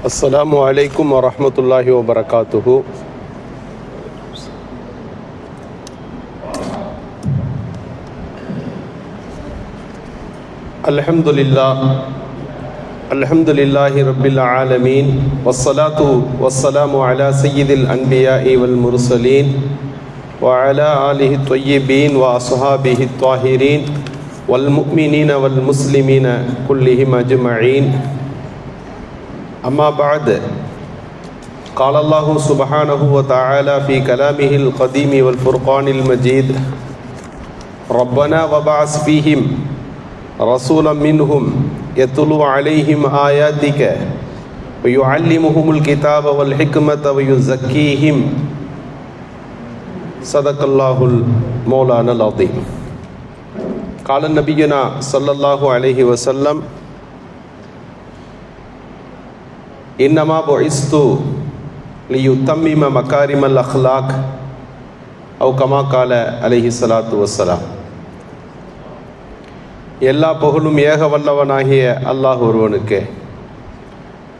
السلام عليكم ورحمة الله وبركاته. الحمد لله. الحمد لله رب العالمين. والصلاة والسلام على سيد الأنبياء والمرسلين وعلى آله الطيبين وأصحابه الطاهرين والمؤمنين والمسلمين كلهم أجمعين. أما بعد قال الله سبحانه وتعالى في كلامه القديم والفرقان المجيد ربنا وبعث فيهم رسولا منهم يتلو عليهم آياتك ويعلمهم الكتاب والحكمة ويزكيهم. صدق الله المولانا العظيم. قال نبينا صلى الله عليه وسلم இன்னமா பொய்ஸ்து லியு தம்மிம மக்காரிமல் அஹ்லாக் அவு கமா கால அலஹி சலாத்து வசலாம் எல்லா புகழும் ஏக வல்லவனாகிய அல்லாஹ் ஒருவனுக்கே.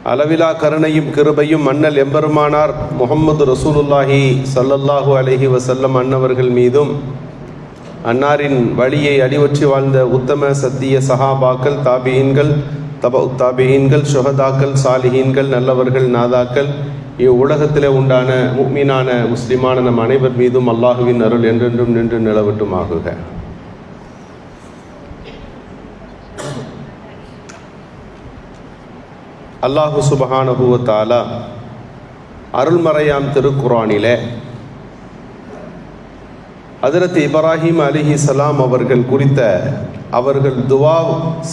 அளவிலா கருணையும் கிருபையும் மன்னல் எம்பெருமானார் முகம்மது ரசூலுல்லாஹி சல்லல்லாஹூ அலஹி வசல்லம் அன்னவர்கள் மீதும் அன்னாரின் வழியை அடிவற்றி வாழ்ந்த உத்தம சத்திய சஹாபாக்கள் தாபியின்கள் தப தாபியீன்கள் சுஹதாக்கள் சாலிஹீன்கள் நல்லவர்கள் நாதாக்கள். இவ்வுலகத்தில் உண்டான முக்மீனான முஸ்லிமான நம் அனைவர் மீதும் அல்லாஹுவின் அருள் என்றென்றும் நின்று நிலவட்டும் ஆகுக அல்லாஹு சுபஹானஹுவத்தாலா அருள்மறையாம் திருக்குரானிலே ஹதரத் இப்ராஹிம் அலிஹி சலாம் அவர்கள் குறித்த அவர்கள் துவா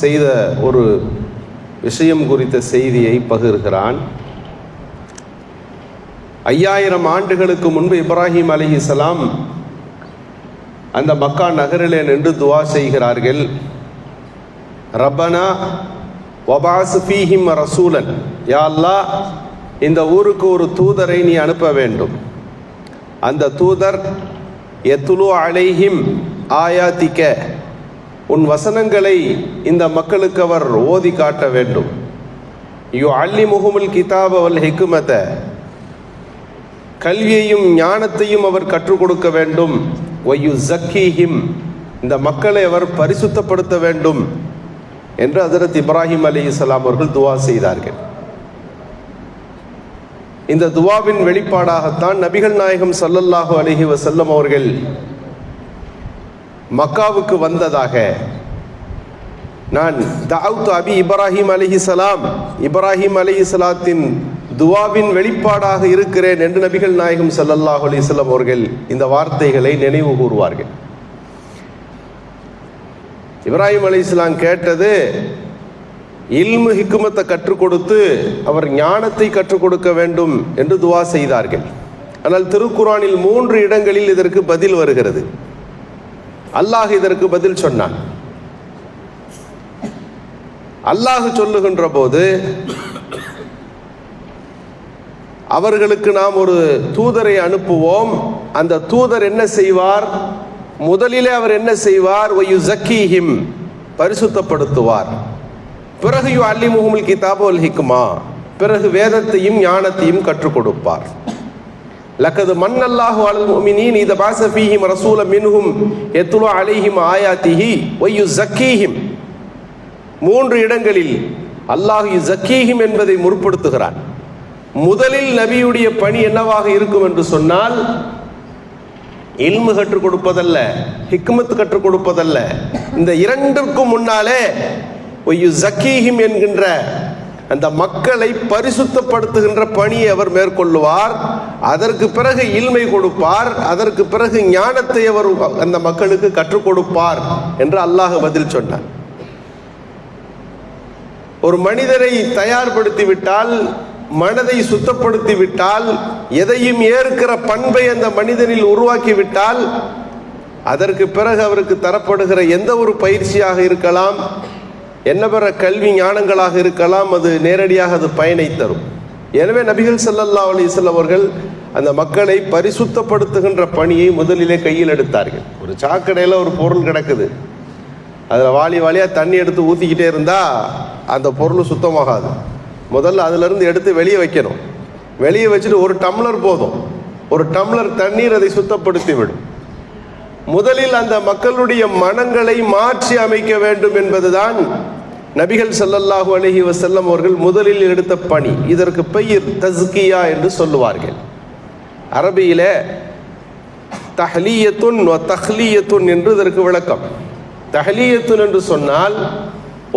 செய்த ஒரு விஷயம் குறித்த செய்தியை பகிர்கிறான். ஐயாயிரம் ஆண்டுகளுக்கு முன்பு இப்ராஹிம் அலிஹி இஸ்லாம் அந்த மக்கா நகரிலே நின்று துவா செய்கிறார்கள். ரப்பனா வபாசு ஃபீஹிம் ரசூலன். யா இந்த ஊருக்கு ஒரு தூதரை நீ அனுப்ப வேண்டும். அந்த தூதர் எத்துலு அலைஹிம் ஆயாத்திக்க. உன் வசனங்களை இந்த மக்களுக்கு அவர் ஓதி காட்ட வேண்டும். யோ அல்லி முகமுல் கிதாப் வல் ஹிக்குமத கல்வியையும் ஞானத்தையும் அவர் கற்றுக் கொடுக்க வேண்டும். ஒய்யு ஜக்கீஹிம் இந்த மக்களை அவர் பரிசுத்தப்படுத்த வேண்டும் என்று ஹசரத் இப்ராஹிம் அலி இஸ்லாம் அவர்கள் துவா செய்தார்கள். இந்த துவாவின் வெளிப்பாடாகத்தான் நபிகள் நாயகம் சல்லல்லாஹு அலஹி வசல்லம் அவர்கள் மக்காவுக்கு வந்ததாக. நான் தாவுத் அபி இப்ராஹிம் அலிஹி சலாம். இப்ராஹிம் அலி சலாத்தின் துவாவின் வெளிப்பாடாக இருக்கிறேன் என்று நபிகள் நாயகம் சல்லல்லாஹ் அலிஸ்லாம் அவர்கள் இந்த வார்த்தைகளை நினைவு கூறுவார்கள். இப்ராஹிம் அலி இஸ்லாம் கேட்டது இல்மு ஹிக்குமத்தை கற்றுக் கொடுத்து அவர் ஞானத்தை கற்றுக் கொடுக்க வேண்டும் என்று துவா செய்தார்கள். ஆனால் திருக்குறானில் மூன்று இடங்களில் இதற்கு பதில் வருகிறது. அல்லாஹ் இதற்கு பதில் சொன்னான். அல்லாஹ் சொல்லுகின்ற போது அவர்களுக்கு நாம் ஒரு தூதரை அனுப்புவோம். அந்த தூதர் என்ன செய்வார்? முதலிலே அவர் என்ன செய்வார்? ஒய்யு ஜக்கீஹிம் பரிசுத்தப்படுத்துவார். பிறகு யு அல்லி முகமுல் கிதாபுல் ஹிக்மா பிறகு வேதத்தையும் ஞானத்தையும் கற்றுக் கொடுப்பார். லக்கது மன்னல்லாஹு அலல் முமினீன் இத பாச ஃபீஹிம் ரசூல மின்ஹும் எத்துலோ அலைஹிம் ஆயாத்திஹி ஒய்யு ஜக்கீஹிம். மூன்று இடங்களில் அல்லாஹு ஜக்கீஹிம் என்பதை முற்படுத்துகிறான். முதலில் நபியுடைய பணி என்னவாக இருக்கும் என்று சொன்னால் இல்மு கற்றுக் கொடுப்பதல்ல ஹிக்மத் கற்றுக் கொடுப்பதல்ல. இந்த இரண்டிற்கும் முன்னாலே ஒய்யு ஜக்கீஹிம் என்கின்ற அந்த மக்களை பரிசுத்தப்படுத்துகின்ற பணியை அவர் மேற்கொள்ளுவார். அதற்கு பிறகு இல்மை கொடுப்பார். அதற்கு பிறகு ஞானத்தை அவர் அந்த மக்களுக்கு கற்றுக் கொடுப்பார் என்று அல்லாஹ் பதில் சொன்னார் ஒரு மனிதரை தயார்படுத்தி விட்டால் மனதை சுத்தப்படுத்தி விட்டால் எதையும் ஏற்கிற பண்பை அந்த மனிதனில் உருவாக்கி விட்டால் அதற்கு பிறகு அவருக்கு தரப்படுகிற எந்த ஒரு பயிற்சியாக இருக்கலாம் என்ன பெற கல்வி ஞானங்களாக இருக்கலாம் அது நேரடியாக அது பயனை தரும். எனவே நபிகள் சல்லல்லா அலிஸ்லாம் அவர்கள் அந்த மக்களை பரிசுத்தப்படுத்துகின்ற பணியை முதலிலே கையில் எடுத்தார்கள். ஒரு சாக்கடையில் ஒரு பொருள் கிடக்குது. அதில் வாலி வாளியாக தண்ணி எடுத்து ஊற்றிக்கிட்டே இருந்தால் அந்த பொருள் சுத்தமாகாது. முதல்ல அதிலிருந்து எடுத்து வெளியே வைக்கணும். வெளியே வச்சுட்டு ஒரு டம்ளர் போதும். ஒரு டம்ளர் தண்ணீர் அதை சுத்தப்படுத்தி விடும். முதலில் அந்த மக்களுடைய மனங்களை மாற்றி அமைக்க வேண்டும் என்பதுதான் நபிகள் செல்லல்லாஹு அலஹி வசல்லம் அவர்கள் முதலில் எடுத்த பணி இதற்கு பெயர் தஸ்கியா என்று சொல்லுவார்கள். அரபியில தஹ்லியத்துன் தஹ்லியத்துன் என்று இதற்கு விளக்கம். தஹ்லியத்துன் என்று சொன்னால்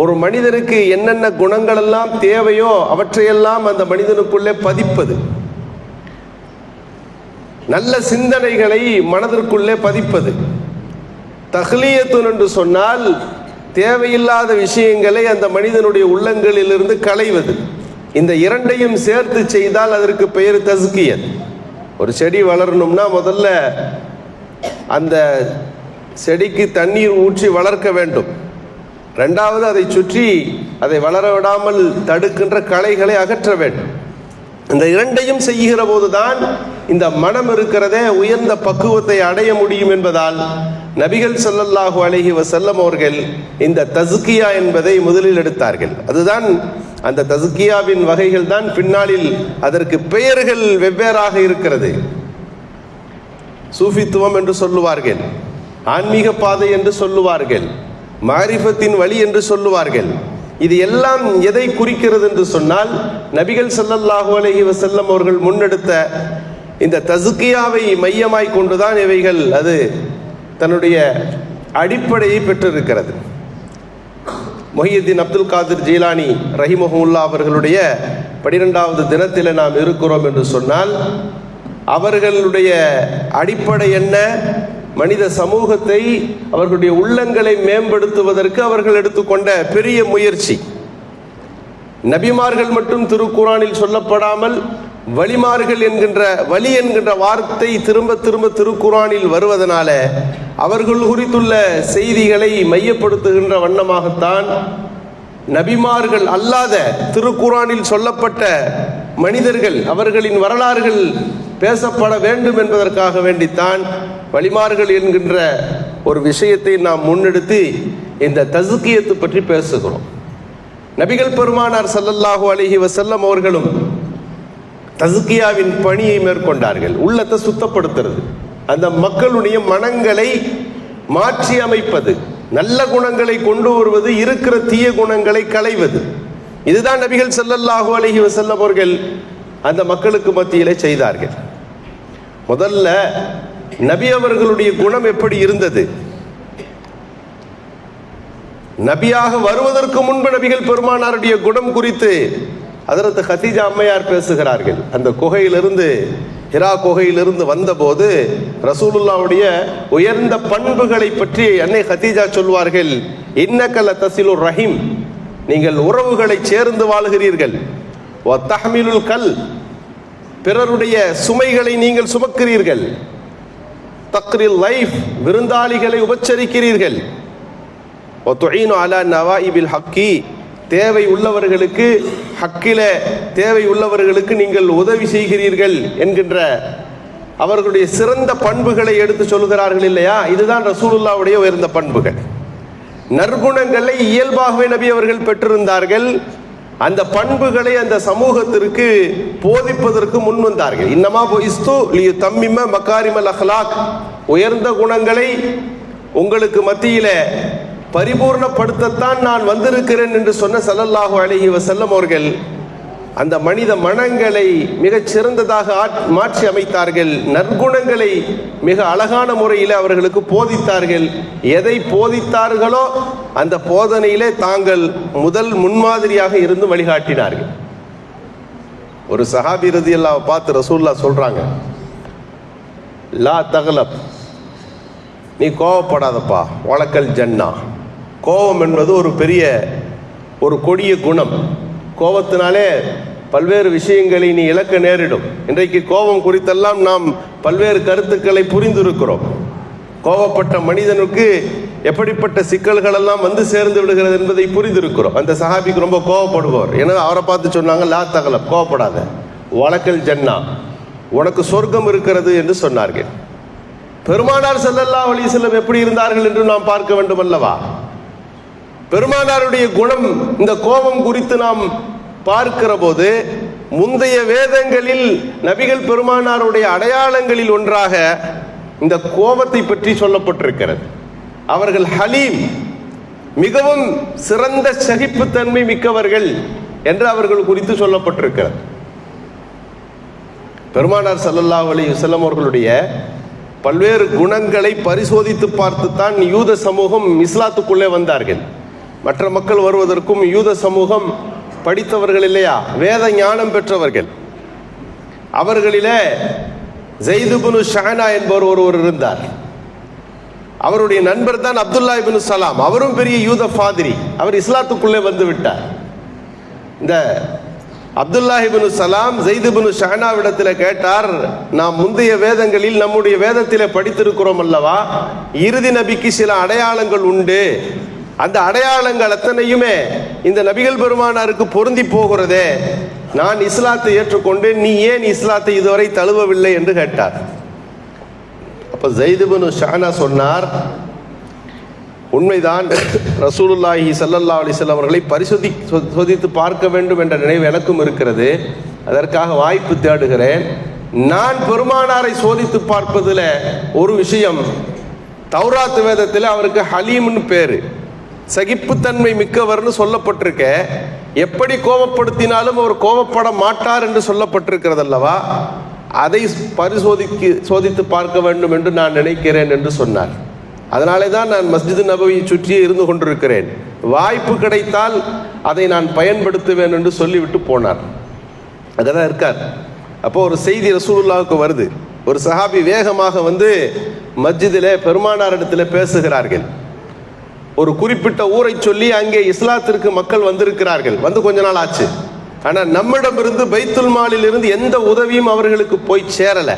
ஒரு மனிதனுக்கு என்னென்ன குணங்கள் எல்லாம் தேவையோ அவற்றையெல்லாம் அந்த மனிதனுக்குள்ளே பதிப்பது. நல்ல சிந்தனைகளை மனதிற்குள்ளே பதிப்பது. தஹ்லியத்துன் என்று சொன்னால் தேவையில்லாத விஷயங்களை அந்த மனிதனுடைய உள்ளங்களிலிருந்து களைவது. இந்த இரண்டையும் சேர்த்து செய்தால் அதற்கு பெயர் தஸ்கியத் ஒரு செடி வளரணும்னா முதல்ல அந்த செடிக்கு தண்ணீர் ஊற்றி வளர்க்க வேண்டும். ரெண்டாவது அதை சுற்றி அதை வளர விடாமல் தடுக்கின்ற களைகளை அகற்ற வேண்டும். இந்த இரண்டையும் செய்கிற போதுதான் இந்த மனம் இருக்கிறதே உயர்ந்த பக்குவத்தை அடைய முடியும் என்பதால் நபிகள் சொல்லல்லாஹு அலஹி வசல்லம் அவர்கள் இந்த தசுக்கியா என்பதை முதலில் எடுத்தார்கள். அதுதான் அந்த தசுக்கியாவின் வகைகள் தான் பின்னாளில் அதற்கு பெயர்கள் வெவ்வேறாக இருக்கிறது. சூஃபித்துவம் என்று சொல்லுவார்கள் ஆன்மீக பாதை என்று சொல்லுவார்கள் மாரிஃபத்தின் வழி என்று சொல்லுவார்கள். இது எல்லாம் எதை குறிக்கிறது என்று சொன்னால் நபிகள் சல்லல்லாஹு அலஹி வசல்லம் அவர்கள் முன்னெடுத்த இந்த தசுக்கியாவை மையமாய் கொண்டுதான் இவைகள் அது தன்னுடைய அடிப்படையை பெற்றிருக்கிறது. மொஹியுத்தீன் அப்துல் காதிர் ஜீலானி ரஹிமஹுல்லா அவர்களுடைய பனிரெண்டாவது தினத்தில் நாம் இருக்கிறோம் என்று சொன்னால் அவர்களுடைய அடிப்படை என்ன? மனித சமூகத்தை அவர்களுடைய உள்ளங்களை மேம்படுத்துவதற்கு அவர்கள் எடுத்துக்கொண்ட பெரிய முயற்சி. நபிமார்கள் மட்டும் திருக்குறானில் சொல்லப்படாமல் வழிமார்கள் என்கின்ற வழி என்கின்ற வார்த்தை திரும்ப திரும்ப திருக்குறானில் வருவதனால அவர்கள் குறித்துள்ள செய்திகளை மையப்படுத்துகின்ற வண்ணமாகத்தான் நபிமார்கள் அல்லாத திருக்குறானில் சொல்லப்பட்ட மனிதர்கள் அவர்களின் வரலாறுகள் பேசப்பட வேண்டும் என்பதற்காக வேண்டித்தான் வழிமார்கள் என்கின்ற ஒரு விஷயத்தை நாம் முன்னெடுத்து இந்த தசுக்கியத்து பற்றி பேசுகிறோம். நபிகள் பெருமானார் சல்லல்லாஹு அலைஹி வசல்லம் அவர்களும் தஸ்கியாவின் பணியை மேற்கொண்டார்கள். உள்ளத்தை சுத்தப்படுத்துறது. அந்த மக்களுடைய மனங்களை மாற்றி அமைப்பது. நல்ல குணங்களை கொண்டு வருவது இருக்கிற தீய குணங்களை களைவது. இதுதான் நபிகள் செல்லல்லாஹு அழகி வஸல்லம் அவர்கள் அந்த மக்களுக்கு மத்தியிலே செய்தார்கள். முதல்ல நபி அவர்களுடைய குணம் எப்படி இருந்தது? நபியாக வருவதற்கு முன்பு நபிகள் பெருமானாருடைய குணம் குறித்து அதற்கு ஹதீஜா அம்மையார் பேசுகிறார்கள். அந்த குகையிலிருந்து ஹிரா குகையிலிருந்து வந்தபோது ரசூலுல்லாவுடைய உயர்ந்த பண்புகளை பற்றி அன்னை ஹதீஜா சொல்வார்கள் இன்னக்கல தசிலுர் ரஹீம். நீங்கள் உறவுகளை சேர்ந்து வாழ்கிறீர்கள். வ கல். பிறருடைய சுமைகளை நீங்கள் சுமக்கிறீர்கள். தக்ரில் லைஃப். விருந்தாளிகளை உபச்சரிக்கிறீர்கள். ஒத்துஈனு அலா நவாயிபில் ஹக்கி. தேவை உள்ளவர்களுக்கு ஹக்கில தேவை உள்ளவர்களுக்கு நீங்கள் உதவி செய்கிறீர்கள் என்கின்ற அவர்களுடைய சிறந்த பண்புகளை எடுத்து சொல்கிறார்கள் இல்லையா? இதுதான் ரசூலுல்லாவுடைய உயர்ந்த பண்புகள். நற்குணங்களை இயல்பாகவே நபி அவர்கள் பெற்றிருந்தார்கள். அந்த பண்புகளை அந்த சமூகத்திற்கு போதிப்பதற்கு முன் வந்தார்கள். இன்னமா இஸ்து லியு தம்மிம மக்காரிமல் அஹ்லாக். உயர்ந்த குணங்களை உங்களுக்கு மத்தியில பரிபூர்ணப்படுத்தத்தான் நான் வந்திருக்கிறேன் என்று சொன்ன சல்லல்லாஹு அலைஹி வஸல்லம் அவர்கள் அந்த மனித மனங்களை மிகச் சிறந்ததாக ஆட்- மாற்றி அமைத்தார்கள். நற்குணங்களை மிக அழகான முறையில் அவர்களுக்கு போதித்தார்கள். எதை போதித்தார்களோ அந்த போதனையிலே தாங்கள் முதல் முன்மாதிரியாக இருந்து வழிகாட்டினார்கள். ஒரு சஹாபி ரதியல்லாவை பார்த்து ரசூல்லா சொல்றாங்க லா தகலப் நீ கோவப்படாதப்பா வழக்கல் ஜன்னா. கோபம் என்பது ஒரு பெரிய ஒரு கொடிய குணம். கோபத்தினாலே பல்வேறு விஷயங்களை நீ இழக்க நேரிடும். இன்றைக்கு கோபம் குறித்தெல்லாம் நாம் பல்வேறு கருத்துக்களை புரிந்திருக்கிறோம். கோபப்பட்ட மனிதனுக்கு எப்படிப்பட்ட சிக்கல்கள் எல்லாம் வந்து சேர்ந்து விடுகிறது என்பதை புரிந்திருக்கிறோம். அந்த சஹாபிக்கு ரொம்ப கோவப்படுவார் ஏன்னா அவரை பார்த்து சொன்னாங்க லா தகலம் கோவப்படாத வழக்கல் ஜன்னா. உனக்கு சொர்க்கம் இருக்கிறது என்று சொன்னார்கள். பெருமானார் செல்லல்லா வழி செல்லம் எப்படி இருந்தார்கள் என்று நாம் பார்க்க வேண்டும் அல்லவா பெருமானாருடைய குணம் இந்த கோபம் குறித்து நாம் பார்க்கிற போது முந்தைய வேதங்களில் நபிகள் பெருமானாருடைய அடையாளங்களில் ஒன்றாக இந்த கோபத்தை பற்றி சொல்லப்பட்டிருக்கிறது. அவர்கள் ஹலீம் மிகவும் சிறந்த சகிப்புத்தன்மை மிக்கவர்கள் என்று அவர்கள் குறித்து சொல்லப்பட்டிருக்கிறது. பெருமானார் சல்லல்லா அலி வஸல்லம் அவர்களுடைய பல்வேறு குணங்களை பரிசோதித்து பார்த்துத்தான் யூத சமூகம் இஸ்லாத்துக்குள்ளே வந்தார்கள். மற்ற மக்கள் வருவதற்கும் யூத சமூகம் படித்தவர்கள் இல்லையா? வேத ஞானம் பெற்றவர்கள். அவர்களிலே ஜெய்துபுனு ஷானா என்பவர் ஒருவர் இருந்தார். அவருடைய நண்பர் தான் அப்துல்லா இப்னு சலாம். அவரும் பெரிய யூத ஃபாதிரி. அவர் இஸ்லாத்துக்குள்ளே வந்து விட்டார். இந்த அப்துல்லா இப்னு சலாம் ஜெய்துபுனு ஷானாவிடத்தில் கேட்டார் நாம் முந்தைய வேதங்களில் நம்முடைய வேதத்தில் படித்திருக்கிறோம் அல்லவா? இறுதி நபிக்கு சில அடையாளங்கள் உண்டு. அந்த அடையாளங்கள் அத்தனையுமே இந்த நபிகள் பெருமானாருக்கு பொருந்தி போகிறதே. நான் இஸ்லாத்தை ஏற்றுக்கொண்டு நீ ஏன் இஸ்லாத்தை இதுவரை தழுவவில்லை என்று கேட்டார். அப்ப ஜெய்துபனு ஷானா சொன்னார் உண்மைதான் ரசூலுல்லாஹி சல்லல்லா அலைஹி அவர்களை பரிசோதி சோதித்து பார்க்க வேண்டும் என்ற நினைவு எனக்கும் இருக்கிறது. அதற்காக வாய்ப்பு தேடுகிறேன். நான் பெருமானாரை சோதித்து பார்ப்பதில் ஒரு விஷயம் தௌராத் வேதத்தில் அவருக்கு ஹலீம்னு பேரு. சகிப்புத்தன்மை மிக்கவர்னு சொல்லப்பட்டிருக்க. எப்படி கோபப்படுத்தினாலும் அவர் கோபப்பட மாட்டார் என்று சொல்லப்பட்டிருக்கிறது அல்லவா அதை பரிசோதிக்கு சோதித்து பார்க்க வேண்டும் என்று நான் நினைக்கிறேன் என்று சொன்னார். அதனாலே தான் நான் மஸ்ஜிது நபவியை சுற்றியே இருந்து கொண்டிருக்கிறேன். வாய்ப்பு கிடைத்தால் அதை நான் பயன்படுத்துவேன் என்று சொல்லிவிட்டு போனார். அங்கதான் இருக்கார். அப்போ ஒரு செய்தி ரசூலுல்லாவுக்கு வருது. ஒரு சஹாபி வேகமாக வந்து மஸ்ஜிதிலே பெருமானார் இடத்துல பேசுகிறார்கள். ஒரு குறிப்பிட்ட ஊரை சொல்லி அங்கே இஸ்லாத்திற்கு மக்கள் வந்திருக்கிறார்கள். வந்து கொஞ்ச நாள் ஆச்சு. ஆனால் நம்மிடமிருந்து பைத்துல் மாலில் இருந்து எந்த உதவியும் அவர்களுக்கு போய் சேரல.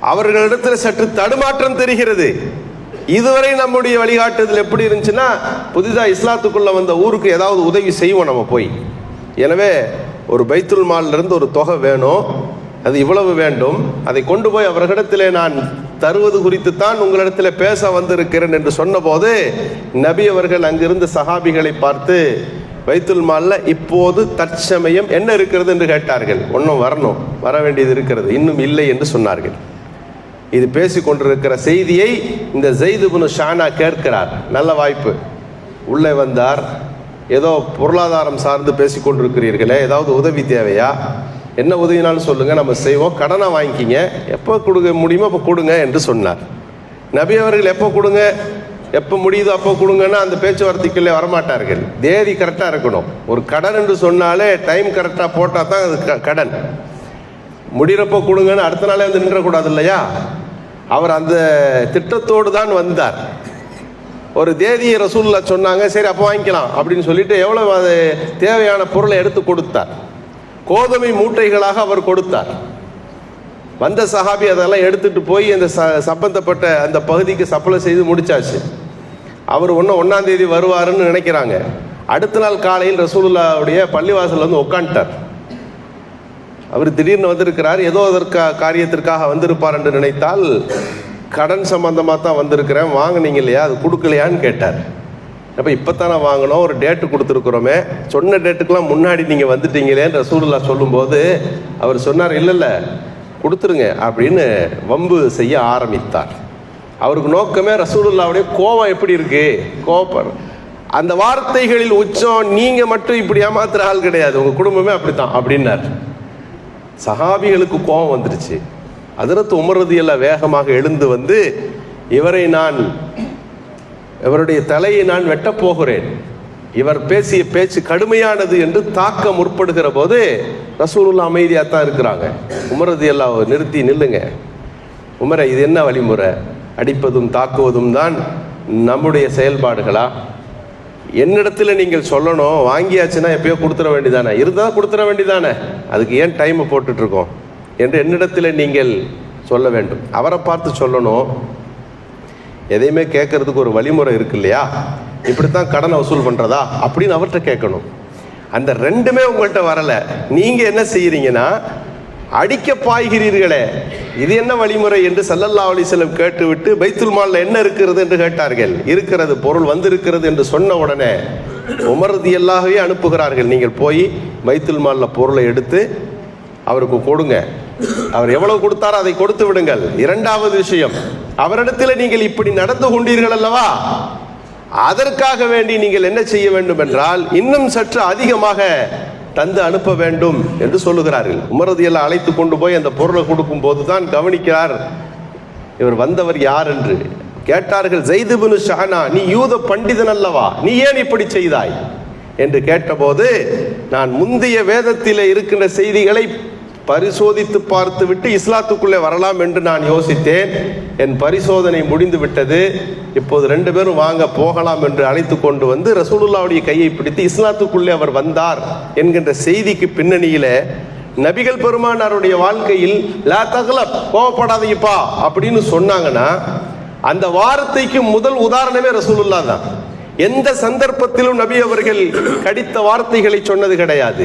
அவர்களிடத்தில் சற்று தடுமாற்றம் தெரிகிறது. இதுவரை நம்முடைய வழிகாட்டுதல் எப்படி இருந்துச்சுன்னா புதிதாக இஸ்லாத்துக்குள்ள வந்த ஊருக்கு ஏதாவது உதவி செய்வோம் நம்ம போய். எனவே ஒரு பைத்துல் மாலிலிருந்து ஒரு தொகை வேணும். அது இவ்வளவு வேண்டும். அதை கொண்டு போய் அவர்களிடத்திலே நான் தருவது குறித்து தான் உங்களிடத்தில் பேச வந்திருக்கிறேன் என்று சொன்னபோது நபி அவர்கள் அங்கிருந்து சஹாபிகளை பார்த்து வைத்துல் மால்ல இப்போது தற்சமயம் என்ன இருக்கிறது? என்று கேட்டார்கள். ஒன்றும் வரணும். வர வேண்டியது இருக்கிறது. இன்னும் இல்லை என்று சொன்னார்கள். இது பேசி கொண்டிருக்கிற செய்தியை இந்த ஜெய்துபுனு ஷானா கேட்கிறார். நல்ல வாய்ப்பு. உள்ளே வந்தார். ஏதோ பொருளாதாரம் சார்ந்து பேசி கொண்டிருக்கிறீர்களே. ஏதாவது உதவி தேவையா? என்ன உதவினாலும் சொல்லுங்க நம்ம செய்வோம். கடனை வாங்கிக்கிங்க. எப்போ கொடுக்க முடியுமோ அப்போ கொடுங்க என்று சொன்னார். நபி அவர்கள் எப்போ கொடுங்க எப்போ முடியுதோ அப்போ கொடுங்கன்னா அந்த பேச்சுவார்த்தைக்குள்ளே வரமாட்டார்கள். தேதி கரெக்டாக இருக்கணும். ஒரு கடன் என்று சொன்னாலே டைம் கரெக்டாக போட்டால் தான் அது க- கடன். முடிகிறப்போ கொடுங்கன்னு அடுத்த நாளே வந்து நின்றக்கூடாது இல்லையா? அவர் அந்த திட்டத்தோடு தான் வந்தார். ஒரு தேதியை ரசூல்லா சொன்னாங்க சரி அப்போ வாங்கிக்கலாம் அப்படின்னு சொல்லிட்டு எவ்வளோ அது தேவையான பொருளை எடுத்து கொடுத்தார். கோதுமை மூட்டைகளாக அவர் கொடுத்தார். வந்த சஹாபி அதெல்லாம் எடுத்துட்டு போய் அந்த ச சம்பந்தப்பட்ட அந்த பகுதிக்கு சப்ளை செய்து முடிச்சாச்சு. அவர் ஒன்று ஒன்றாம் தேதி வருவாருன்னு நினைக்கிறாங்க. அடுத்த நாள் காலையில் ரசூலுல்லாவுடைய பள்ளிவாசல் வந்து உட்காந்துட்டார் அவர் திடீர்னு வந்திருக்கிறார். ஏதோ அதற்கா காரியத்திற்காக வந்திருப்பார் என்று நினைத்தால் கடன் சம்பந்தமாக தான் வந்திருக்கிறேன். வாங்குனீங்க இல்லையா? அது கொடுக்கலையான்னு கேட்டார். அப்போ இப்போ தானே வாங்கினோம் ஒரு டேட்டு கொடுத்துருக்குறோமே. சொன்ன டேட்டுக்கெலாம் முன்னாடி நீங்கள் வந்துட்டீங்களேன்னு ரசூலுல்லா சொல்லும்போது அவர் சொன்னார் இல்லை இல்லை கொடுத்துருங்க அப்படின்னு வம்பு செய்ய ஆரம்பித்தார். அவருக்கு நோக்கமே ரசூலுல்லாவுடைய கோபம் எப்படி இருக்கு? கோபம். அந்த வார்த்தைகளில் உச்சம் நீங்கள் மட்டும் இப்படி ஏமாத்துற ஆள் கிடையாது உங்கள் குடும்பமே அப்படித்தான் அப்படின்னார். சஹாபிகளுக்கு கோபம் வந்துருச்சு. அதிரத்து உமரது எல்லாம் வேகமாக எழுந்து வந்து இவரை நான் இவருடைய தலையை நான் வெட்டப் போகிறேன். இவர் பேசிய பேச்சு கடுமையானது என்று தாக்க முற்படுகிற போது ரசூலுல்லா அமைதியாக தான் இருக்கிறாங்க. உமரது எல்லாம் நிறுத்தி நில்லுங்க. உமரை இது என்ன வழிமுறை? அடிப்பதும் தாக்குவதும் தான் நம்முடைய செயல்பாடுகளா? என்னிடத்தில் நீங்கள் சொல்லணும் வாங்கியாச்சுன்னா எப்பயோ கொடுத்துட வேண்டியதானே இருந்தால் கொடுத்துட வேண்டியதானே அதுக்கு ஏன் டைமை போட்டுட்ருக்கோம் என்று என்னிடத்தில் நீங்கள் சொல்ல வேண்டும். அவரை பார்த்து சொல்லணும். எதையுமே கேட்கறதுக்கு ஒரு வழிமுறை இருக்கு இல்லையா இப்படித்தான் கடனை வசூல் பண்ணுறதா அப்படின்னு அவர்கிட்ட கேட்கணும். அந்த ரெண்டுமே உங்கள்கிட்ட வரலை. நீங்கள் என்ன செய்கிறீங்கன்னா அடிக்க பாய்கிறீர்களே. இது என்ன வழிமுறை என்று சல்லல்லா அலிசலம் கேட்டுவிட்டு பைத்துல் மாலில் என்ன இருக்கிறது என்று கேட்டார்கள். இருக்கிறது பொருள் வந்திருக்கிறது என்று சொன்ன உடனே உமரது எல்லாகவே அனுப்புகிறார்கள். நீங்கள் போய் பைத்துல் மாலில் பொருளை எடுத்து அவருக்கு கொடுங்க. அவர் எவ்வளவு கொடுத்தாரோ அதை கொடுத்து விடுங்கள். இரண்டாவது விஷயம் அவரிடத்தில் நீங்கள் இப்படி நடந்து கொண்டீர்கள் அல்லவா? அதற்காக வேண்டி நீங்கள் என்ன செய்ய வேண்டும் என்றால் இன்னும் சற்று அதிகமாக தந்து அனுப்ப வேண்டும் என்று சொல்லுகிறார்கள். உமரதியெல்லாம் அழைத்து கொண்டு போய் அந்த பொருளை கொடுக்கும் போதுதான் கவனிக்கிறார் இவர் வந்தவர் யார் என்று? கேட்டார்கள் ஜெய்துபுனு ஷஹனா நீ யூத பண்டிதன் அல்லவா? நீ ஏன் இப்படி செய்தாய்? என்று கேட்டபோது நான் முந்தைய வேதத்தில் இருக்கின்ற செய்திகளை பரிசோதித்து பார்த்துவிட்டு இஸ்லாத்துக்குள்ளே வரலாம் என்று நான் யோசித்தேன். என் பரிசோதனை முடிந்து விட்டது இப்போது ரெண்டு பேரும் வாங்க போகலாம் என்று அழைத்து கொண்டு வந்து ரசூலுல்லாவுடைய கையை பிடித்து இஸ்லாத்துக்குள்ளே அவர் வந்தார் என்கின்ற செய்திக்கு பின்னணியில நபிகள் பெருமானாருடைய வாழ்க்கையில் லா தகல கோவப்படாதீப்பா அப்படின்னு சொன்னாங்கன்னா அந்த வார்த்தைக்கு முதல் உதாரணமே ரசூலுல்லா தான் எந்த சந்தர்ப்பத்திலும் நபி அவர்கள் கடித்த வார்த்தைகளை சொன்னது கிடையாது.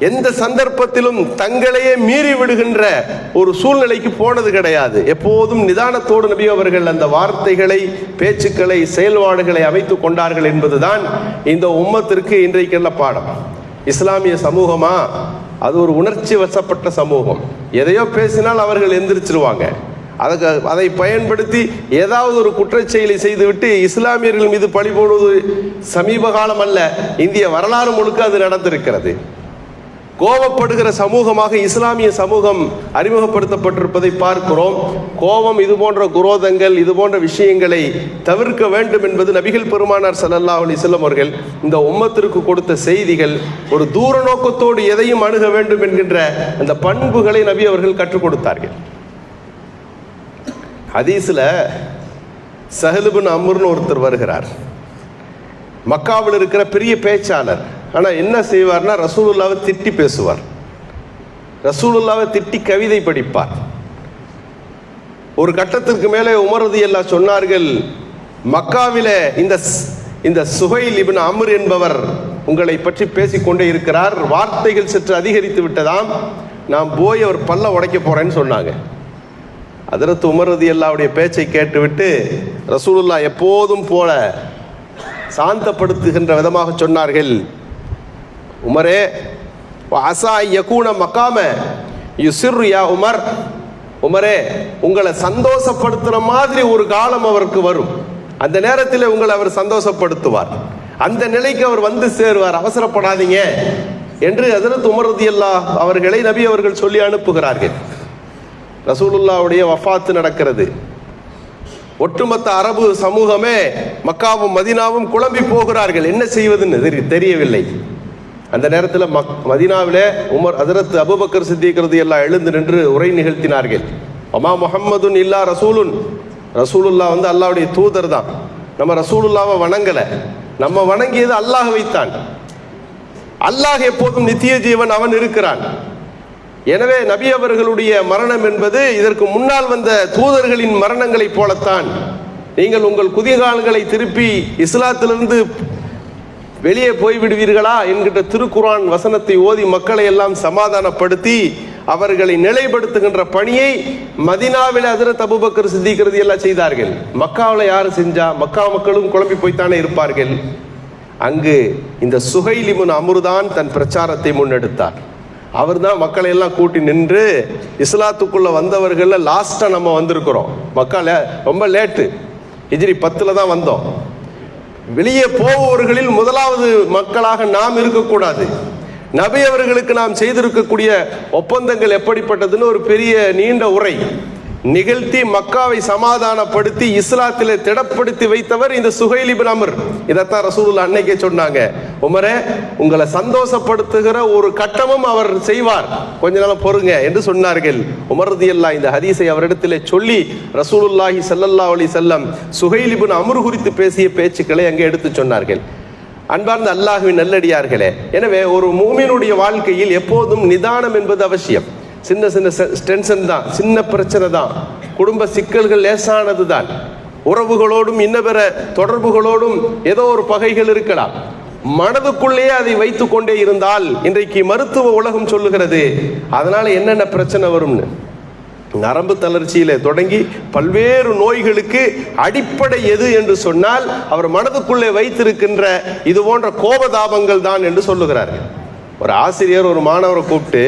எந்த சந்தர்ப்பத்திலும் தங்களையே மீறி விடுகின்ற ஒரு சூழ்நிலைக்கு போனது கிடையாது. எப்போதும் நிதானத்தோடு நபி அவர்கள் அந்த வார்த்தைகளை பேச்சுக்களை செயல்பாடுகளை அமைத்துக் கொண்டார்கள் என்பதுதான் இந்த உம்மத்திற்கு இன்றைக்குள்ள பாடம். இஸ்லாமிய சமூகமா? அது ஒரு உணர்ச்சி வசப்பட்ட சமூகம். எதையோ பேசினால் அவர்கள் எந்திரிச்சிருவாங்க. அதுக்கு அதை பயன்படுத்தி ஏதாவது ஒரு குற்றச்செயலை செய்துவிட்டு இஸ்லாமியர்கள் மீது பழி போடுவது சமீப காலம் அல்ல. இந்திய வரலாறு முழுக்க அது நடந்திருக்கிறது. கோபப்படுகிற சமூகமாக இஸ்லாமிய சமூகம் அறிமுகப்படுத்தப்பட்டிருப்பதை பார்க்கிறோம். கோபம் இது போன்ற குரோதங்கள் இது போன்ற விஷயங்களை தவிர்க்க வேண்டும் என்பது நபிகள் பெருமானார் சல்லல்லா அலி வஸல்லம் அவர்கள் இந்த உம்மத்திற்கு கொடுத்த செய்திகள். ஒரு தூர நோக்கத்தோடு எதையும் அணுக வேண்டும் என்கின்ற அந்த பண்புகளை நபி அவர்கள் கற்றுக் கொடுத்தார்கள். ஹதீஸில் சஹலுபின் அமர்னு ஒருத்தர் வருகிறார். மக்காவில் இருக்கிற பெரிய பேச்சாளர். ஆனால் என்ன செய்வார்னா ரசூலுல்லாவை திட்டி பேசுவார். ரசூலுல்லாவை திட்டி கவிதை படிப்பார். ஒரு கட்டத்திற்கு மேலே உமரது எல்லா சொன்னார்கள் மக்காவில இந்த இந்த சுஹைல் இபின் அமர் என்பவர் உங்களை பற்றி பேசிக்கொண்டே இருக்கிறார். வார்த்தைகள் சற்று அதிகரித்து விட்டதாம். நான் போய் அவர் பல்ல உடைக்க போறேன்னு சொன்னாங்க. அதரத்து உமரது எல்லாவுடைய பேச்சை கேட்டுவிட்டு ரசூலுல்லா எப்போதும் போல சாந்தப்படுத்துகின்ற விதமாக சொன்னார்கள். உமரே அசா யகூன மக்காம யுசிர் யா உமர். உமரே உங்களை சந்தோஷப்படுத்துற மாதிரி ஒரு காலம் அவருக்கு வரும். அந்த நேரத்தில் உங்களை அவர் சந்தோஷப்படுத்துவார். அந்த நிலைக்கு அவர் வந்து சேருவார். அவசரப்படாதீங்க. என்று ஹஜரத் உமர் அவர்களை நபி அவர்கள் சொல்லி அனுப்புகிறார்கள். ரசூலுல்லாவுடைய வஃபாத்து நடக்கிறது. ஒட்டுமொத்த அரபு சமூகமே மக்காவும் மதினாவும் குழம்பி போகிறார்கள். என்ன செய்வதுன்னு தெரிய தெரியவில்லை. அந்த நேரத்தில் மக் மதினாவிலே உமர் அதிரத் அபுபக்கர் சித்திக்கிறது எல்லாம் எழுந்து நின்று உரை நிகழ்த்தினார்கள். அம்மா முஹம்மதுன் இல்லா ரசூலுன். ரசூலுல்லா வந்து அல்லாவுடைய தூதர் தான். நம்ம ரசூலுல்லாவை வணங்கலை. நம்ம வணங்கியது அல்லாஹ் வைத்தான் அல்லாஹ் எப்போதும் நித்திய ஜீவன் அவன் இருக்கிறான். எனவே நபி அவர்களுடைய மரணம் என்பது இதற்கு முன்னால் வந்த தூதர்களின் மரணங்களைப் போலத்தான். நீங்கள் உங்கள் குதிகால்களை திருப்பி இஸ்லாத்திலிருந்து வெளியே போய்விடுவீர்களா என்கின்ற திருக்குரான் வசனத்தை ஓதி மக்களை எல்லாம் சமாதானப்படுத்தி அவர்களை நிலைப்படுத்துகின்ற பணியை மதினாவில் அதிரத் அபுபக்கர் சித்திக்கிறது எல்லாம் செய்தார்கள். மக்காவில் யார் செஞ்சா? மக்கா மக்களும் குழம்பி போய்த்தானே இருப்பார்கள். அங்கு இந்த சுகைலிமுன் அமுர்தான் தன் பிரச்சாரத்தை முன்னெடுத்தார். அவர் தான் மக்களை எல்லாம் கூட்டி நின்று இஸ்லாத்துக்குள்ள வந்தவர்களில் லாஸ்டா நம்ம வந்திருக்கிறோம். மக்கள் ரொம்ப லேட்டு ஹிஜ்ரி பத்துல தான் வந்தோம். வெளியே போபவர்களில் முதலாவது மக்களாக நாம் இருக்கக்கூடாது. நபி அவர்களுக்கு நாம் செய்திருக்கக்கூடிய ஒப்பந்தங்கள் எப்படிப்பட்டதுன்னு ஒரு பெரிய நீண்ட உரை. நிகழ்த்தி மக்காவை சமாதானப்படுத்தி இஸ்லாத்திலே திடப்படுத்தி வைத்தவர் இந்த சுஹைல் இப்னு அமர். இதைத்தான் ரசூலுல்லாஹ் அன்னைக்கே சொன்னாங்க. உமரே உங்களை சந்தோஷப்படுத்துகிற ஒரு கட்டமும் அவர் செய்வார். கொஞ்ச நாள் பொறுங்க என்று சொன்னார்கள். உமர் அல்லா இந்த ஹதீஸை அவரிடத்திலே சொல்லி ரசூலுல்லாஹி சல்லல்லா அலி செல்லம் சுஹைல் இப்னு குறித்து பேசிய பேச்சுக்களை அங்கே எடுத்து சொன்னார்கள். அன்பார்ந்த அல்லாஹுவின் நல்லடியார்களே எனவே ஒரு மூமினுடைய வாழ்க்கையில் எப்போதும் நிதானம் என்பது அவசியம். சின்ன சின்ன டென்ஷன் தான் சின்ன பிரச்சனை தான். குடும்ப சிக்கல்கள் லேசானது தான் உறவுகளோடும் இன்ன பிற தொடர்புகளோடும் ஏதோ ஒரு பகைகள் இருக்கலாம். மனதுக்குள்ளேயே அதை வைத்துக் கொண்டே இருந்தால் இன்றைக்கு மருத்துவ உலகம் சொல்லுகிறது அதனால என்னென்ன பிரச்சனை வரும்னு. நரம்பு தளர்ச்சியில தொடங்கி பல்வேறு நோய்களுக்கு அடிப்படை எது என்று சொன்னால் அவர் மனதுக்குள்ளே வைத்திருக்கின்ற இது போன்ற கோபதாபங்கள் தான் என்று சொல்லுகிறார் ஒரு ஆசிரியர் ஒரு மாணவரை கூப்பிட்டு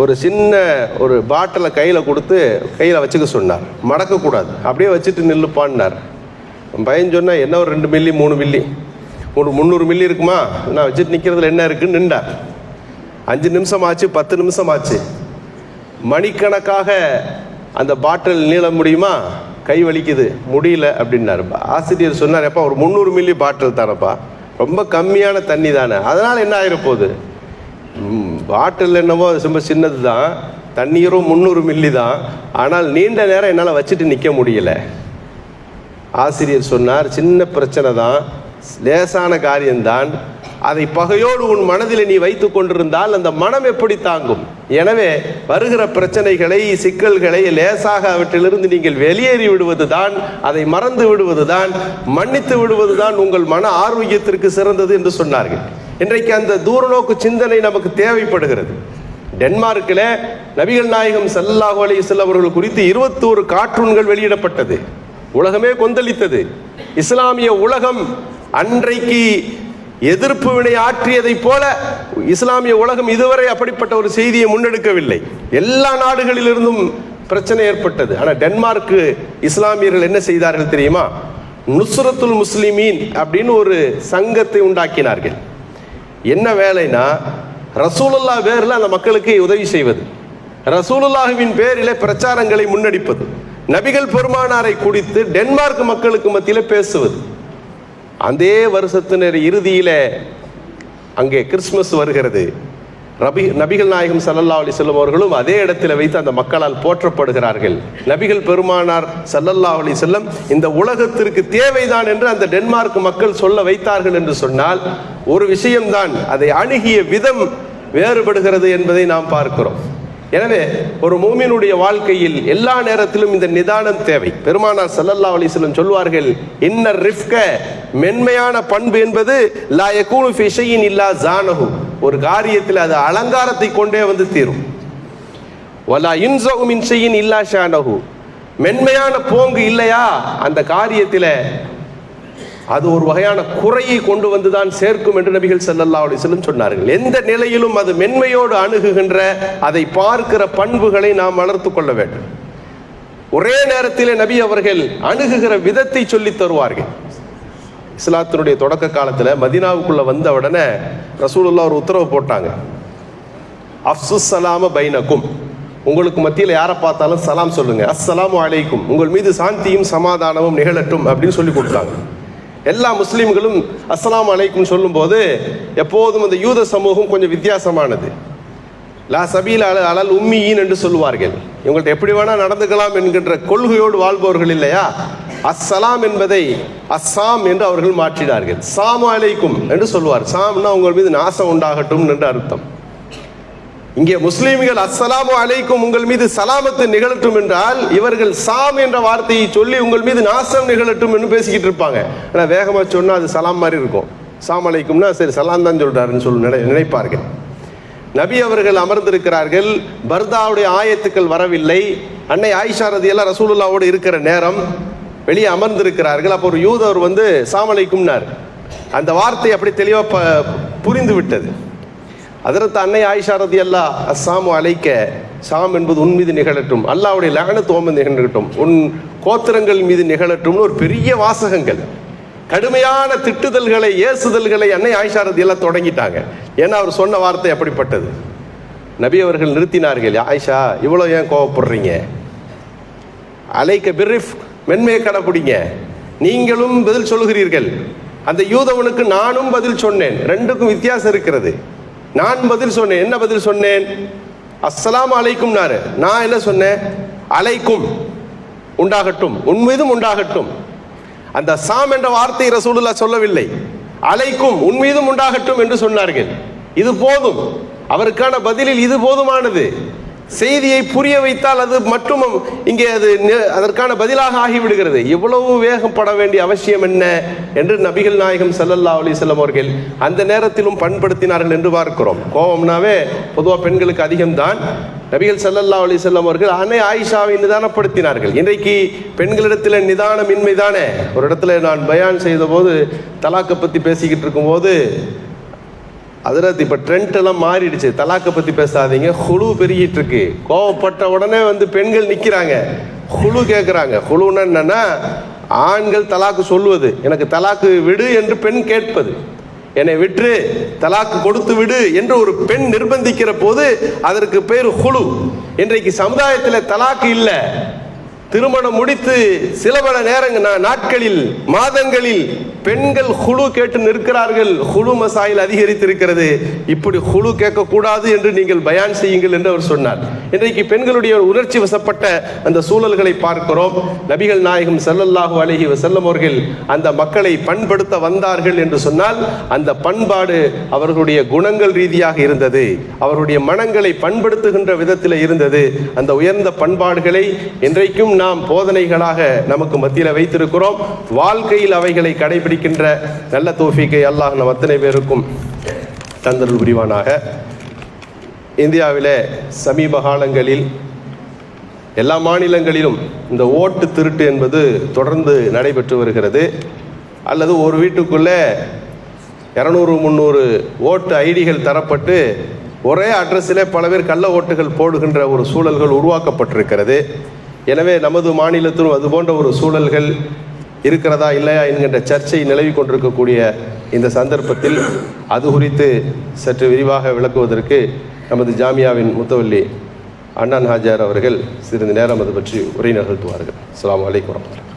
ஒரு சின்ன ஒரு பாட்டிலை கையில் கொடுத்து கையில் வச்சுக்க சொன்னார். மடக்கக்கூடாது அப்படியே வச்சுட்டு நில்லுப்பான்னார். பையன் சொன்னால் என்ன ஒரு ரெண்டு மில்லி மூணு மில்லி ஒரு முந்நூறு மில்லி இருக்குமா? நான் வச்சுட்டு நிற்கிறதுல என்ன இருக்குன்னு நின்றார். அஞ்சு நிமிஷம் ஆச்சு பத்து நிமிஷம் ஆச்சு மணிக்கணக்காக அந்த பாட்டில் நீள முடியுமா? கை வலிக்குது. முடியல அப்படின்னாரு. ஆசிரியர் சொன்னார் எப்பா ஒரு முந்நூறு மில்லி பாட்டில் தானப்பா? ரொம்ப கம்மியான தண்ணி தானே. அதனால் என்ன ஆகிற போகுது பாட்டில் என்னவோ அது ரொம்ப சின்னது தான். தண்ணீரும் முந்நூறு மில்லி தான். ஆனால் நீண்ட நேரம் என்னால் வச்சுட்டு நிற்க முடியல. ஆசிரியர் சொன்னார் சின்ன பிரச்சனை தான். லேசான காரியம்தான். அதை பகையோடு உன் மனதில் நீ வைத்து கொண்டிருந்தால் அந்த மனம் எப்படி தாங்கும்? எனவே வருகிற பிரச்சனைகளை சிக்கல்களை லேசாக அவற்றிலிருந்து நீங்கள் வெளியேறி விடுவதுதான் அதை மறந்து விடுவதுதான் மன்னித்து விடுவதுதான் உங்கள் மன ஆரோக்கியத்திற்கு சிறந்தது என்று சொன்னார்கள். இன்றைக்கு அந்த தூரநோக்கு சிந்தனை நமக்கு தேவைப்படுகிறது. டென்மார்க்கில் நபிகள் நாயகம் சல்லாஹு அலைஹி அவர்கள் குறித்து இருபத்தோரு கார்ட்டூன்கள் வெளியிடப்பட்டது. உலகமே கொந்தளித்தது. இஸ்லாமிய உலகம் அன்றைக்கு எதிர்ப்பு வினை ஆற்றியதைப் போல இஸ்லாமிய உலகம் இதுவரை அப்படிப்பட்ட ஒரு செய்தியை முன்னெடுக்கவில்லை. எல்லா நாடுகளிலிருந்தும் பிரச்சனை ஏற்பட்டது. ஆனால் டென்மார்க்கு இஸ்லாமியர்கள் என்ன செய்தார்கள் தெரியுமா? நுஸ்ரத்துல் முஸ்லிமீன் அப்படின்னு ஒரு சங்கத்தை உண்டாக்கினார்கள். என்ன வேலைனா ரசூலுல்லா பேரில் அந்த மக்களுக்கு உதவி செய்வது. ரசூலுல்லாஹுவின் பேரிலே பிரச்சாரங்களை முன்னெடுப்பது. நபிகள் பெருமானாரை குடித்து டென்மார்க் மக்களுக்கு மத்தியில் பேசுவது. அதே வருஷத்தினர் இறுதியில் அங்கே கிறிஸ்மஸ் வருகிறது. ரபி நபிகள் நாயகம் சல்லல்லா அலி வஸல்லம் அவர்களும் அதே இடத்தில் வைத்து அந்த மக்களால் போற்றப்படுகிறார்கள். நபிகள் பெருமானார் சல்லல்லா அலி செல்லம் இந்த உலகத்திற்கு தேவைதான் என்று அந்த டென்மார்க் மக்கள் சொல்ல வைத்தார்கள் என்று சொன்னால் ஒரு விஷயம்தான் அதை அணுகிய விதம் வேறுபடுகிறது என்பதை நாம் பார்க்கிறோம். எனவே ஒரு மூமினுடைய வாழ்க்கையில் எல்லா நேரத்திலும் இந்த நிதானம் தேவை. பெருமானார் சல்லல்லா அலைஹி சொல்வார்கள் இன்னர் ரிஃப்க மென்மையான பண்பு என்பது லா யகூனு ஃபிஷையின் இல்லா ஜானகு ஒரு காரியத்தில் அது அலங்காரத்தை கொண்டே வந்து தீரும். வலா இன்சகு மின்சையின் இல்லா ஷானஹு. மென்மையான போங்கு இல்லையா? அந்த காரியத்தில் அது ஒரு வகையான குறையை கொண்டு வந்துதான் சேர்க்கும் என்று நபிகள் செல்லல்லா அலைஹி செல்லும் சொன்னார்கள். எந்த நிலையிலும் அது மென்மையோடு அணுகுகின்ற அதை பார்க்கிற பண்புகளை நாம் வளர்த்து கொள்ள வேண்டும். ஒரே நேரத்தில் நபி அவர்கள் அணுகுகிற விதத்தை சொல்லித் தருவார்கள். இஸ்லாத்தினுடைய தொடக்க காலத்தில் மதினாவுக்குள்ளே வந்த உடனே ரசூலுல்லா ஒரு உத்தரவு போட்டாங்க. அஃப்சுஸ் சலாம பைனக்கும். உங்களுக்கு மத்தியில் யாரை பார்த்தாலும் சலாம் சொல்லுங்கள் அஸ்ஸலாமு அலைக்கும். உங்கள் மீது சாந்தியும் சமாதானமும் நிகழட்டும் அப்படின்னு சொல்லி கொடுத்தாங்க. எல்லா முஸ்லீம்களும் அஸ்லாம் அலைக்கும் சொல்லும்போது எப்போதும் அந்த யூத சமூகம் கொஞ்சம் வித்தியாசமானது. லா சபீல் அல அலல் உம்மியின் என்று சொல்லுவார்கள். இவங்கள்ட்ட எப்படி வேணால் நடந்துக்கலாம் என்கின்ற கொள்கையோடு வாழ்பவர்கள் இல்லையா? அஸ்ஸலாம் என்பதை அஸ்ஸாம் என்று அவர்கள் மாற்றினார்கள். சாமு அலைக்கும் என்று சொல்லுவார் சாம்னா உங்கள் மீது நாசம் உண்டாகட்டும் என்று அர்த்தம். இங்கே முஸ்லீம்கள் அஸ்ஸலாமு அலைக்கும் உங்கள் மீது சலாமத்து நிகழட்டும் என்றால் இவர்கள் சாம் என்ற வார்த்தையை சொல்லி உங்கள் மீது நாசம் நிகழட்டும் என்று பேசிக்கிட்டு இருப்பாங்க. ஆனால் வேகமாக சொன்னால் அது சலாம் மாதிரி இருக்கும். சாம் அலைக்கும்னா சரி சலாம் தான் சொல்கிறாருன்னு சொல்லி நினை நினைப்பார்கள். நபி அவர்கள் அமர்ந்திருக்கிறார்கள். பர்தாவுடைய ஆயத்துக்கள் வரவில்லை. அன்னை ஆயிஷா ரதியெல்லாம் ரசூலுல்லாவோடு இருக்கிற நேரம் வெளியே அமர்ந்திருக்கிறார்கள். அப்போ ஒரு யூதர் வந்து சாமலைக்கும்னார் அந்த வார்த்தை அப்படி தெளிவாக ப புரிந்து விட்டது. அதற்கு அன்னை ஆயிஷாரதி அல்லா அஸ்ஸாமு அழைக்க சாம் என்பது உன் மீது நிகழட்டும். அல்லாவுடைய லகனத்து தோம நிகழட்டும். உன் கோத்திரங்கள் மீது நிகழட்டும்னு ஒரு பெரிய வாசகங்கள். கடுமையான திட்டுதல்களை ஏசுதல்களை அன்னை ஆயிஷாரதி எல்லாம் தொடங்கிட்டாங்க. ஏன்னா அவர் சொன்ன வார்த்தை அப்படிப்பட்டது. நபி அவர்கள் நிறுத்தினார்கள் ஆயிஷா இவ்வளோ ஏன் கோவப்படுறீங்க? அலைக்க பிரிஃப் மென்மையை கடைப்பிடிங்க. நீங்களும் பதில் சொல்கிறீர்கள் அந்த யூதவனுக்கு நானும் பதில் சொன்னேன். ரெண்டுக்கும் வித்தியாசம் இருக்கிறது. நான் பதில் சொன்னேன். என்ன பதில் சொன்னேன்? அஸ்லாம் அலைக்கும் நாரு நான் என்ன சொன்னேன்? அலைக்கும். உண்டாகட்டும். உன் மீதும் உண்டாகட்டும். அந்த சாம் என்ற வார்த்தை ரசூலுல்லா சொல்லவில்லை. அலைக்கும். உன் மீதும் உண்டாகட்டும் என்று சொன்னார்கள். இது போதும். அவருக்கான பதிலில் இது போதுமானது. செய்தியை புரிய வைத்தால் அது மட்டும் இங்கே அது அதற்கான பதிலாக ஆகிவிடுகிறது. இவ்வளவு வேகப்பட வேண்டிய அவசியம் என்ன என்று நபிகள் நாயகம் சல்லல்லா அலி செல்லம் அவர்கள் அந்த நேரத்திலும் பண்படுத்தினார்கள் என்று பார்க்கிறோம். கோபம்னாவே பொதுவாக பெண்களுக்கு அதிகம்தான். நபிகள் சல்லல்லா அலி செல்லம் அவர்கள் அன்னை ஆயிஷாவை நிதானப்படுத்தினார்கள். இன்றைக்கு பெண்களிடத்தில் நிதானம் இன்மைதானே ஒரு இடத்துல நான் பயான் செய்த போது தலாக்கை பற்றி பேசிக்கிட்டு இருக்கும்போது அதில் இப்போ ட்ரெண்ட் எல்லாம் மாறிடுச்சு. தலாக்கை பற்றி பேசாதீங்க. குழு பெருகிட்டு இருக்கு. கோவப்பட்ட உடனே வந்து பெண்கள் நிற்கிறாங்க குழு கேட்குறாங்க குழுன்னா என்னன்னா ஆண்கள் தலாக்கு சொல்லுவது. எனக்கு தலாக்கு விடு என்று பெண் கேட்பது. என்னை விற்று தலாக்கு கொடுத்து விடு என்று ஒரு பெண் நிர்பந்திக்கிற போது அதற்கு பேர் குழு இன்றைக்கு சமுதாயத்தில் தலாக்கு இல்லை. திருமணம் முடித்து சில பல நேரங்க நாட்களில் மாதங்களில் பெண்கள் குழு கேட்டு நிற்கிறார்கள். குழு மசாயில் அதிகரித்திருக்கிறது. இப்படி குழு கேட்கக்கூடாது என்று நீங்கள் பயான் செய்யுங்கள் என்று அவர் சொன்னார். இன்றைக்கு பெண்களுடைய ஒரு உணர்ச்சி வசப்பட்ட அந்த சூழல்களை பார்க்கிறோம். நபிகள் நாயகம் செல்லல்லாஹு அழகி வஸல்லம் அவர்கள் அந்த மக்களை பண்படுத்த வந்தார்கள் என்று சொன்னால் அந்த பண்பாடு அவர்களுடைய குணங்கள் ரீதியாக இருந்தது. அவருடைய மனங்களை பண்படுத்துகின்ற விதத்தில் இருந்தது. அந்த உயர்ந்த பண்பாடுகளை இன்றைக்கும் நாம் போதனைகளாக நமக்கு மத்தியில் வைத்திருக்கிறோம். வாழ்க்கையில் அவைகளை கடைபிடிக்கின்ற நல்ல தோஃபிக்கை அல்லாஹ் நம் அத்தனை பேருக்கும் தந்தருள் புரிவானாக. இந்தியாவிலே சமீப காலங்களில் எல்லா மாநிலங்களிலும் இந்த ஓட்டு திருட்டு என்பது தொடர்ந்து நடைபெற்று வருகிறது. அல்லது ஒரு வீட்டுக்குள்ளே இரநூறு முந்நூறு ஓட்டு ஐடிகள் தரப்பட்டு ஒரே அட்ரஸிலே பல பேர் கள்ள ஓட்டுகள் போடுகின்ற ஒரு சூழல்கள் உருவாக்கப்பட்டிருக்கிறது. எனவே நமது மாநிலத்திலும் அது போன்ற ஒரு சூழல்கள் இருக்கிறதா இல்லையா என்கின்ற சர்ச்சை நிலவி கொண்டிருக்கக்கூடிய இந்த சந்தர்ப்பத்தில் அது குறித்து சற்று விரிவாக விளக்குவதற்கு நமது ஜாமியாவின் முத்தவல்லி அண்ணன் ஹாஜார் அவர்கள் சிறிது நேரம் அது பற்றி உரை நிகழ்த்துவார்கள். அஸ்ஸலாமு வலைக்கம் வரமத்துல